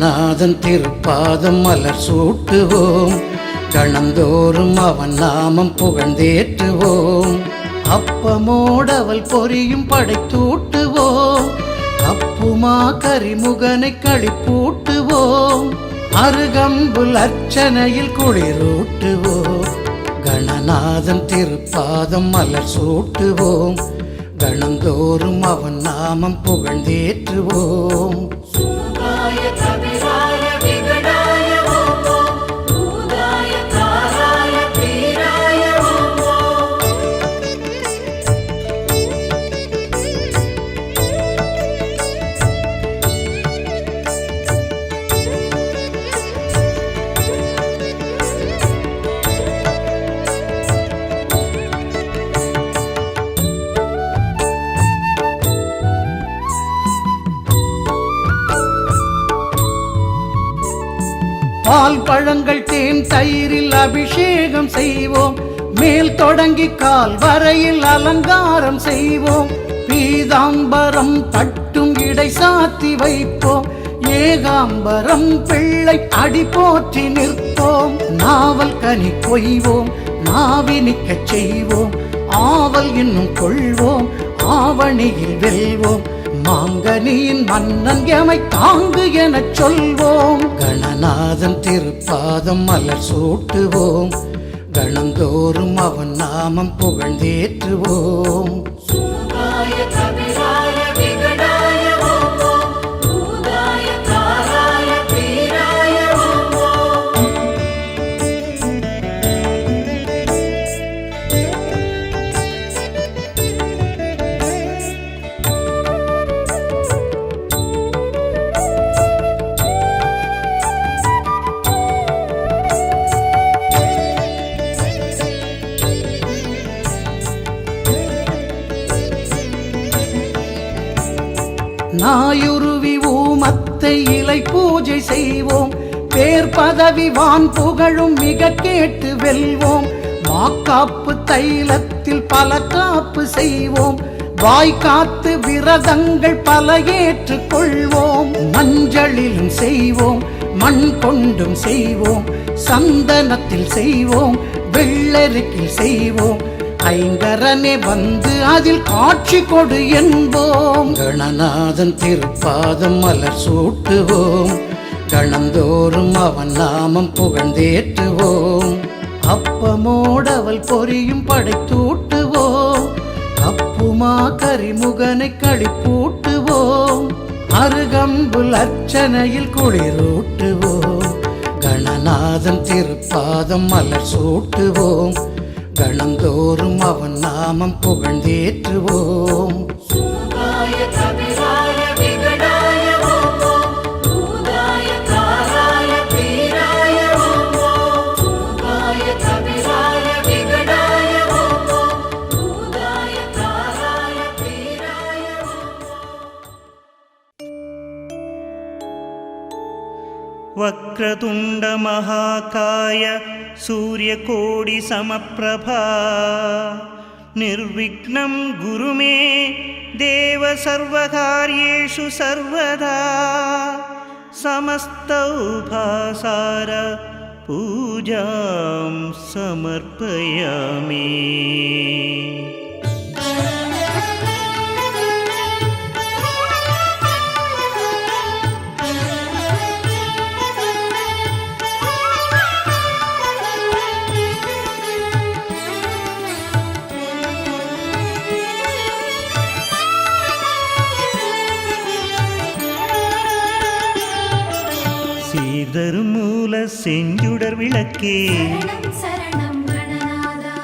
கணநாதன் திருப்பாதம் மலர் சூட்டுவோம். கணந்தோறும் அவன் நாமம் புகழ்ந்தேற்றுவோம். அப்பமோடவள் பொரியும் படைத்தூட்டுவோம். அப்புமா கரிமுகனை கழிப்பூட்டுவோம் அருகம்புல் அர்ச்சனையில் குளிரூட்டுவோம். கணநாதன் திருப்பாதம் மலர் சூட்டுவோம். கணந்தோறும் அவன் நாமம் புகழ்ந்தேற்றுவோம். சூதாய பால் பழங்கள் தேன் தயிரில் அபிஷேகம் செய்வோம். மேல் தொடங்கி கால் வரையில் அலங்காரம் செய்வோம். பீதாம்பரம் தட்டும் இடை சாத்தி வைப்போம். ஏகாம்பரம் பிள்ளை அடி போற்றி நிற்போம். நாவல் கனி கொய்வோம் நாவினிக்கச் செய்வோம். ஆவல் இன்னும் கொள்வோம் ஆவணியில் வெல்வோம். மாங்கனியின் மன்னன் எமை தாங்கு எனச் சொல்வோம். கணநாதன் திருப்பாதம் மலர் சூட்டுவோம். கணந்தோறும் அவன் நாமம் புகழ்ந்தேற்றுவோம். சூதாய இலை பூஜை செய்வோம். பேர் பதவி வான் புகழும் மிக கேட்டு வெல்வோம். மாக்காப்பு தைலத்தில் பல காப்பு செய்வோம். வாய்காத்து விரதங்கள் பல ஏற்றுக் கொள்வோம் மஞ்சளிலும் செய்வோம் மண் கொண்டும் செய்வோம். சந்தனத்தில் செய்வோம் வெள்ளருக்கில் செய்வோம். ஐங்கரனே வந்து அதில் காட்சி கொடு என்போம். கணநாதன் திருப்பாதம் மலர் சூட்டுவோம். கணந்தோறும் அவன் நாமம் புகழ்ந்தேற்றுவோம். அப்பமோடவள் பொரியும் படைத்தூட்டுவோம் அப்புமா கரிமுகனை களிப்பூட்டுவோம். அருகம்புல் அர்ச்சனையில் குளிரூட்டுவோம். கணநாதன் திருப்பாதம் மலர் சூட்டுவோம். கணந்தோறும் அவன் நாமம் புகழ்ந்தேற்றுவோம். वक्रतुण्डमहाकाय सूर्यकोटिसमप्रभा निर्विघ्नं गुरु मे देव सर्वकार्येषु सर्वदा। समस्तौभासार पूजां समर्पयामि செஞ்சுடர் விளக்கே. சரணம் கணநாதா.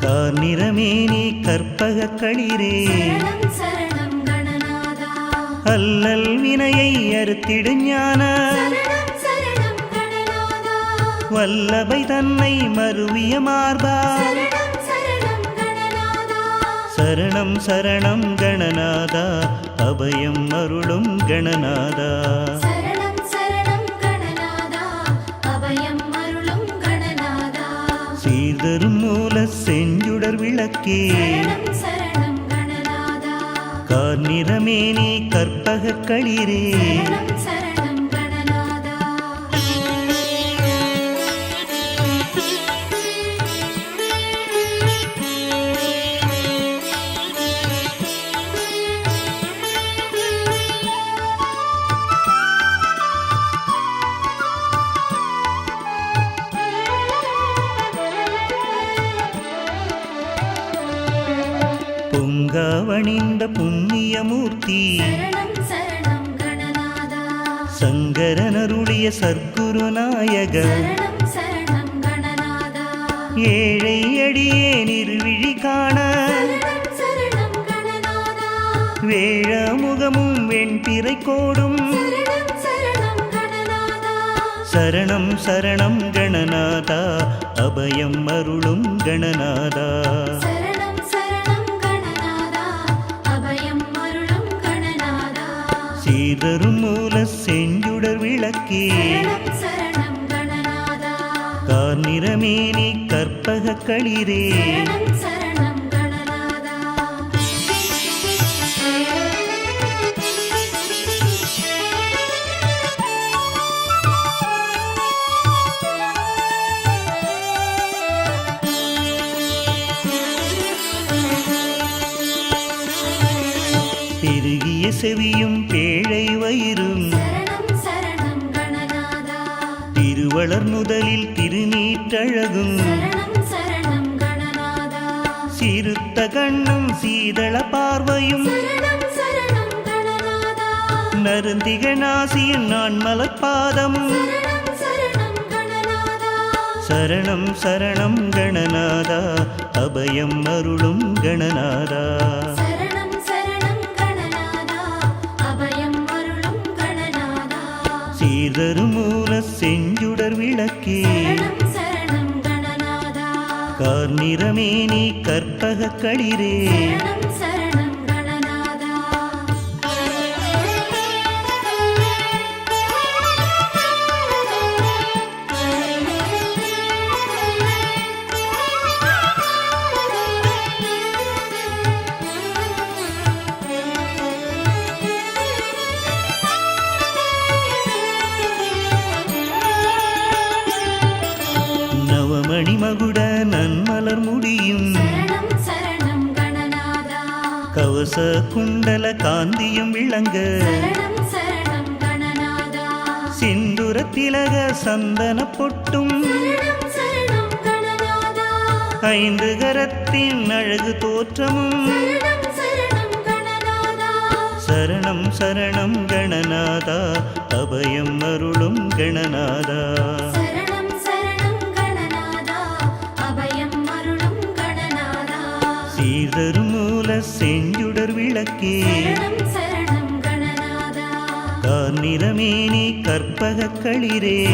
கார்நிறமேனி கற்பக களிரே. அல்லல் வினையை அறுத்திடு ஞான. வல்லபை தன்னை மருவிய மார்பா. சரணம் சரணம் கணநாதா. சரணம் சரணம் கணநாதா. அபயம் அருளும் கணநாதா. சீர்தரும் மூல செஞ்சுடர் விளக்கே. கார்நிறமேனி கற்பக களிரே. சங்கரனருளிய சர்க்குருநாயக ஏழை அடியே நிறுவிழி காண. வேழ முகமும் வெண்பிறை கோடும். சரணம் சரணம் கணநாதா. அபயம் அருளும் கணநாதா. சீதரும் மூல செஞ்சுடர் விளக்கே. கார்நிறமேனி கற்பக களிரே. செவியும் பேழை திருவளர் முதலில் திருநீற்றழகும் சிறுத்த கண்ணும் சீதள பார்வையும் நருந்திக நாசியும் நான் மலர்பாதமும் சரணம் சரணம் கணநாதா அபயம் அருளும் கணநாதா சீதரும் மூல செஞ்சுடர் விளக்கே. கணநாதா கார்நிறமேனி கற்பக களிரே. மகுட நன்மலர் முடியும். கவச குண்டல காந்தியும் விளங்க. சிந்துர திலக சந்தன பொட்டும். ஐந்து கரத்தின் அழகு தோற்றமும். சரணம் சரணம் கணநாதா. அபயம் அருளும் கணநாதா. சீதரும் மூல செஞ்சுடர் விளக்கே. கார்நிறமேனி கற்பக களிரே.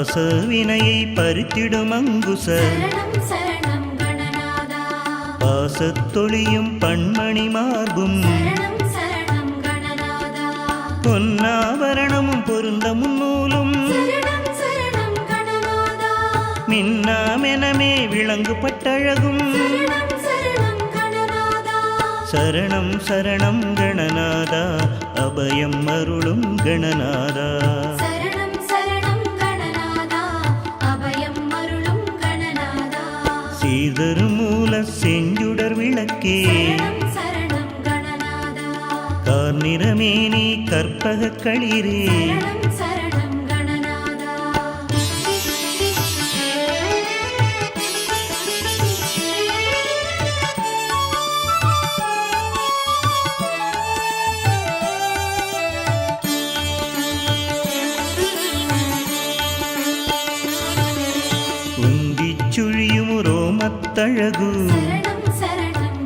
பாச வினையை பறித்திடும் அங்குச. பாசத்தொழியும் பண்மணி மார்பும். பொன்னாபரணமும் பொருந்த முன்னூலும். மின்னாமெனமே விளங்கு பட்டழகும். சரணம் சரணம் கணநாதா. அபயம் அருளும் கணநாதா. சீதரும் மூல செஞ்சுடர் விளக்கே. கார்நிறமேனி கற்பக களிரே.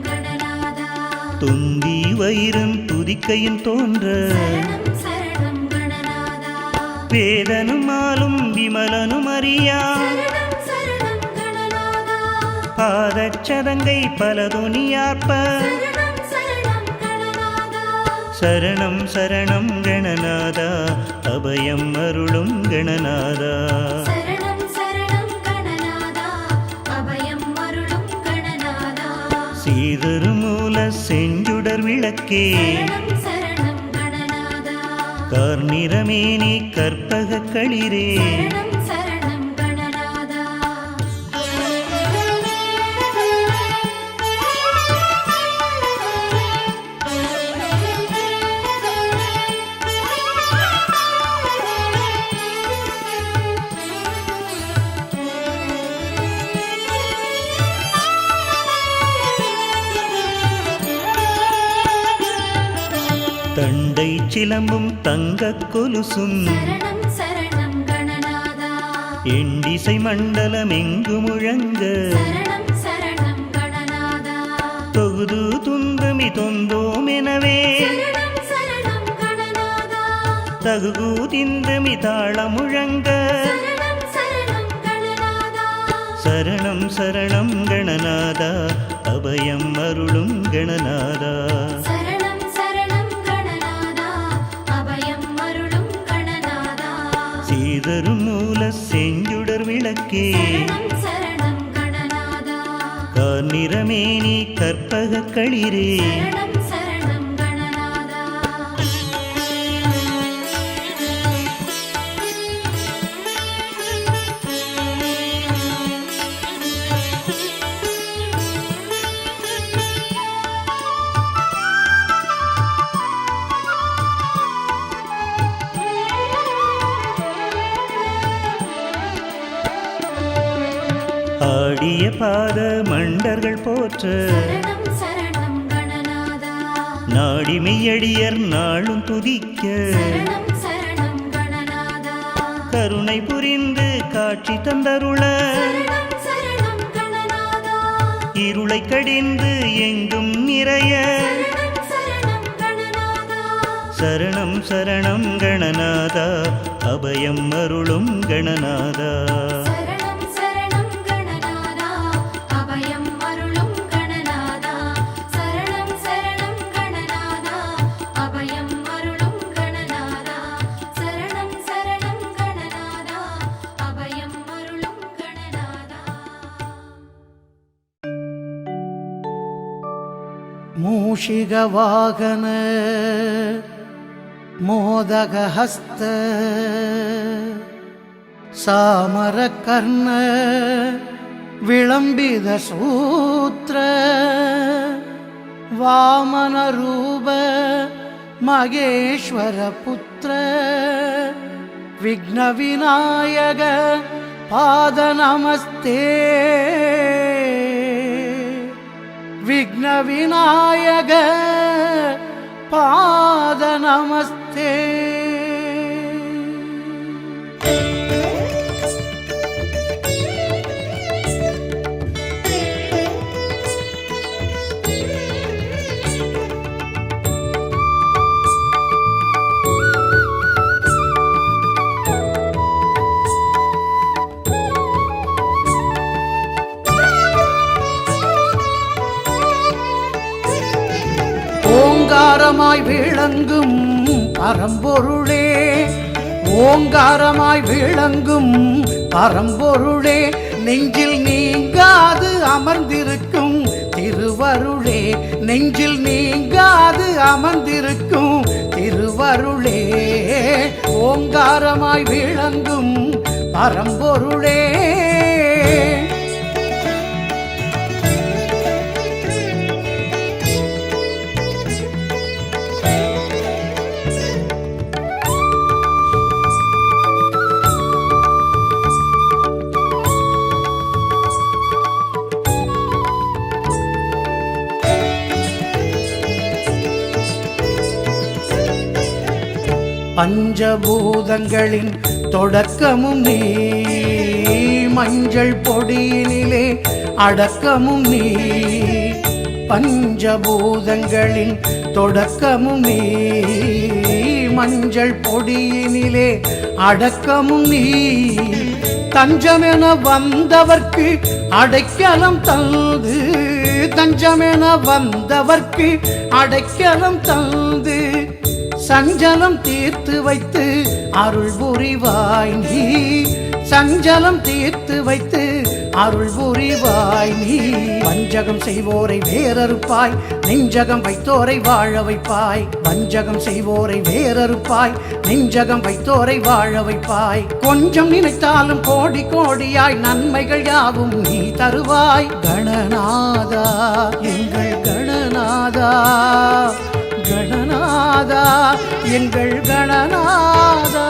கணநாதா. தொந்தி வயிறும் துதிக்கையும் தோன்ற. வேதனும் மாலும் விமலனும் அறியா. பாதச்சதங்கை சரணம் கணநாதா. சரணம் சரணம் கணநாதா. அபயம் அருளும் கணநாதா. சீதரு மூல செஞ்சுடர் விளக்கே. கார்நிறமேனி கற்பக களிரே. சிலம்பும் தங்க கொலுசும். எண்டிசை மண்டலம் எங்கு முழங்க. தொகுது துந்துமி தொந்தோம் எனவே. தகுகு திந்துமி தாள முழங்க. சரணம் சரணம் கணநாதா. அபயம் அருளும் கணநாதா. சீதரும் மூல செஞ்சுடர் விளக்கே. கார்நிறமேனி கற்பக களிரே. போற்ற. நாடி மெய்யடியர் நாளும் துதிக்க. கருணை புரிந்து காட்சி தந்தருள. இருளை கடிந்து எங்கும் நிறைய. சரணம் சரணம் கணநாதா. அபயம் அருளும் கணநாதா. शिगवाघन मोदकहस्त सामरकर्ण विलम्बितसूत्र वामनरूप महेश्वरपुत्र विघ्नविनायक पादनमस्ते। विघ्नविनायक पादनमस्ते। ஓங்காரமாய் விளங்கும் பரம்பொருளே ஓங்காரமாய் விளங்கும் பரம்பொருளே நெஞ்சில் நீங்காது அமர்ந்திருக்கும் திருவருளே நெஞ்சில் நீங்காது அமர்ந்திருக்கும் திருவருளே ஓங்காரமாய் விளங்கும் பரம்பொருளே. பஞ்சபூதங்களின் தொடக்கமும் நீ. மஞ்சள் பொடியினிலே அடக்கமும் நீ. பஞ்சபூதங்களின் தொடக்கமும் நீ. மஞ்சள் பொடியினிலே அடக்கமும் நீ. தஞ்சமென வந்தவர்க்கு அடைக்கலம் தந்து. தஞ்சமென வந்தவர்க்கு அடைக்கலம் தந்து. சஞ்சலம் தீர்த்து வைத்து அருள் புரிவாய் நீ. சஞ்சலம் தீர்த்து வைத்து அருள் புரிவாய் நீ. வஞ்சகம் செய்வோரை வேறறுப்பாய் நெஞ்சகம் வைத்தோரை வாழ வைப்பாய். வஞ்சகம் செய்வோரை வேறறுப்பாய் நெஞ்சகம் வைத்தோரை வாழ வைப்பாய். கொஞ்சம் நினைத்தாலும் கோடி கோடியாய் நன்மைகள் யாவும் நீ தருவாய். கணநாதா எங்கள் கணநாதா. கணநாதா எங்கள் கணநாதா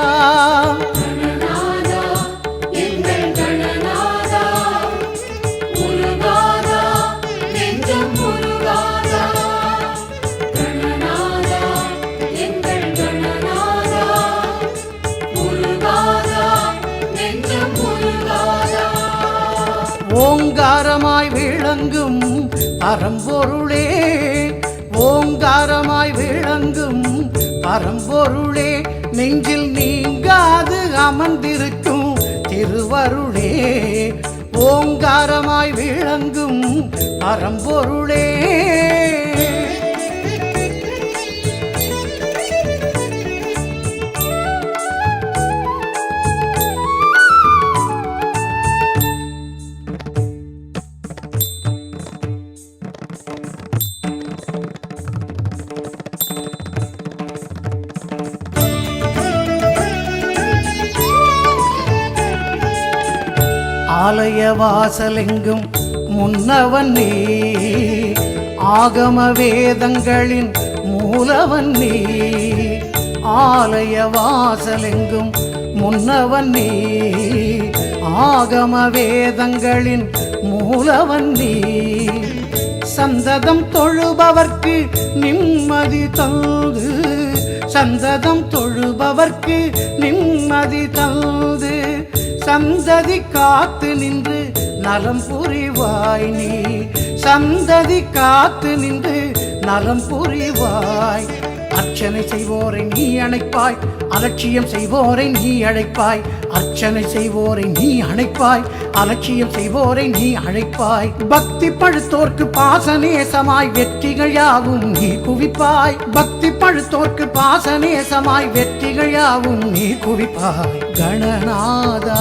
ஓங்காரமாய் விளங்கும் பரம்பொருளே ஓங்காரமாய் விளங்கும் பரம்பொருளே நெஞ்சில் நீங்காது அமர்ந்திருக்கும் திருவருளே. ஓங்காரமாய் விளங்கும் பரம்பொருளே. ஆலய வாசலெங்கும் முன்னவன் நீ ஆகம வேதங்களின் மூலவன் நீ ஆலய வாசலெங்கும் முன்னவன் நீ ஆகம வேதங்களின் மூலவன் நீ சந்ததம் தொழுபவர்க்கு நிம்மதி தந்து. சந்ததம் தொழுபவர்க்கு நிம்மதி தந்து. சந்ததி காத்து நின்று நலம் புரிவாய் நீ. சந்ததி காத்து நின்று நலம் புரிவாய். அர்ச்சனை செய்வோரை நீ அணைப்பாய். அலட்சியம் செய்வோரை நீ அழைப்பாய். அர்ச்சனை செய்வோரை நீ அணைப்பாய். அலட்சியம் செய்வோரை நீ அழைப்பாய். பக்தி பழுத்தோர்க்கு பாசநேசமாய் வெற்றிகள் யாவும் நீ குவிப்பாய். பக்தி பழுத்தோர்க்கு பாசநேசமாய் வெற்றிகள் யாவும் நீ குவிப்பாய். கணநாதா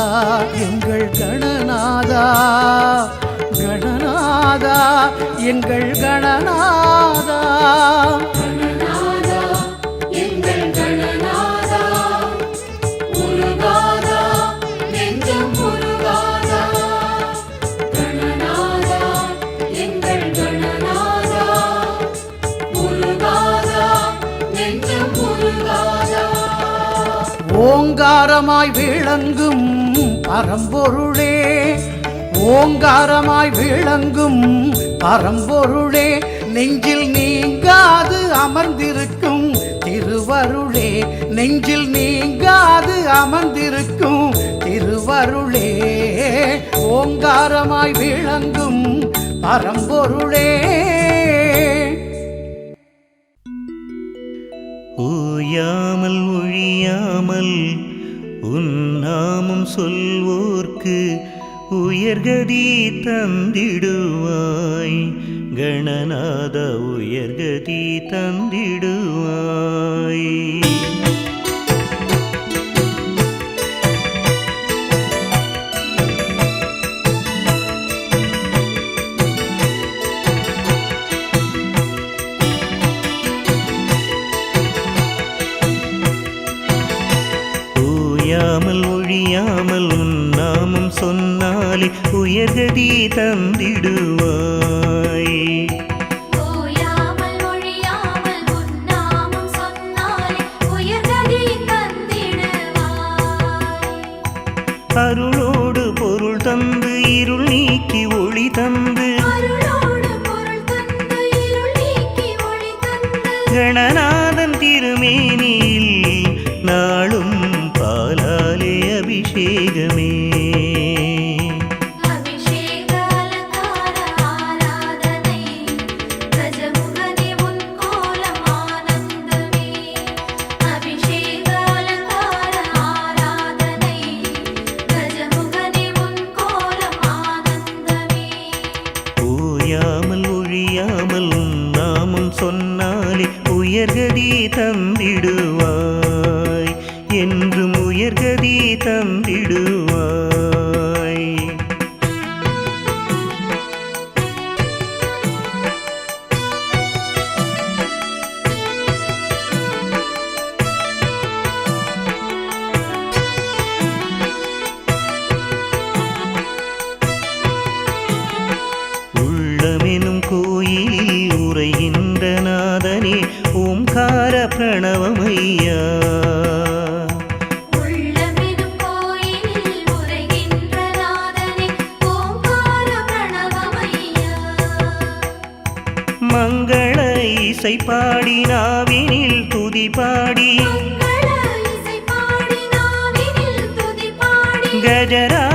எங்கள் கணநாதா கணநாதா எங்கள் கணநாதா. ஓங்காரமாய் விளங்கும் பரம்பொருளே ஓங்காரமாய் விளங்கும் பரம்பொருளே நெஞ்சில் நீங்காது அமர்ந்திருக்கும் திருவருளே நெஞ்சில் நீங்காது அமர்ந்திருக்கும் திருவருளே ஓங்காரமாய் விளங்கும் பரம்பொருளே. ஓயாமல் ஒழியாமல் உன் நாமம் சொல்வோர்க்கு உயர்கதி தந்திடுவாய். கணநாத உயர்கதி தந்திடுவாய். உயர்கதி தந்திடுவார். உயர்கதி தந்திடுவாய். என்றும் உயர்கதி தந்திடுவாய் இசைப்பாடி நாவினில் துதி பாடி கஜரா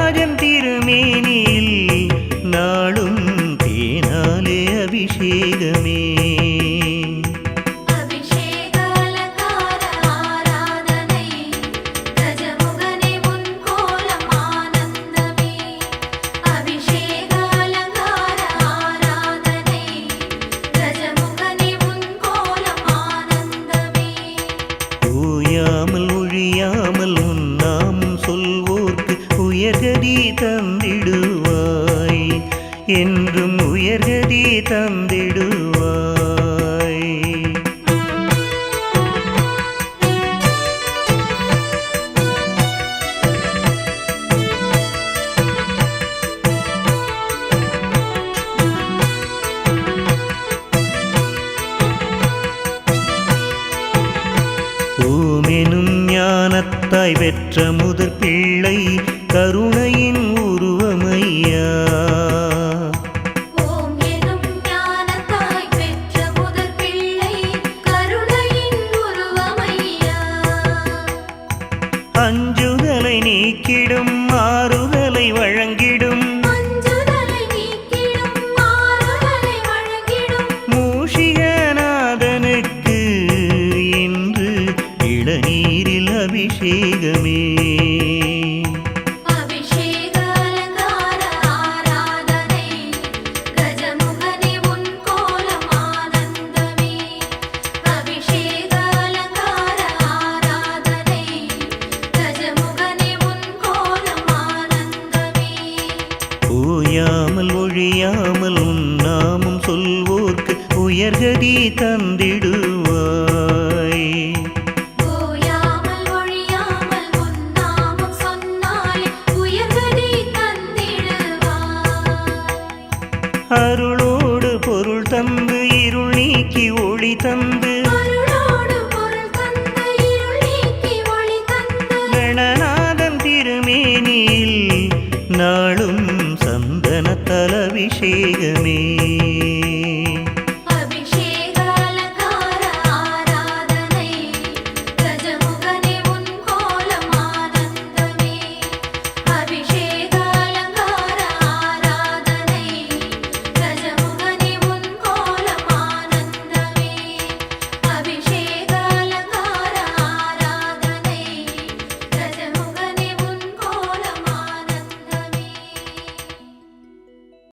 என்றும் உயர்கதி தந்திடுவாய். ஊமெனும் ஞானத்தாய் வெற்றமும் அருளோடு பொருள் தந்து இருள் நீக்கி ஒளி தந்து. கணநாதன் திருமேனியில் நாளும் சந்தன தலவிஷேகமே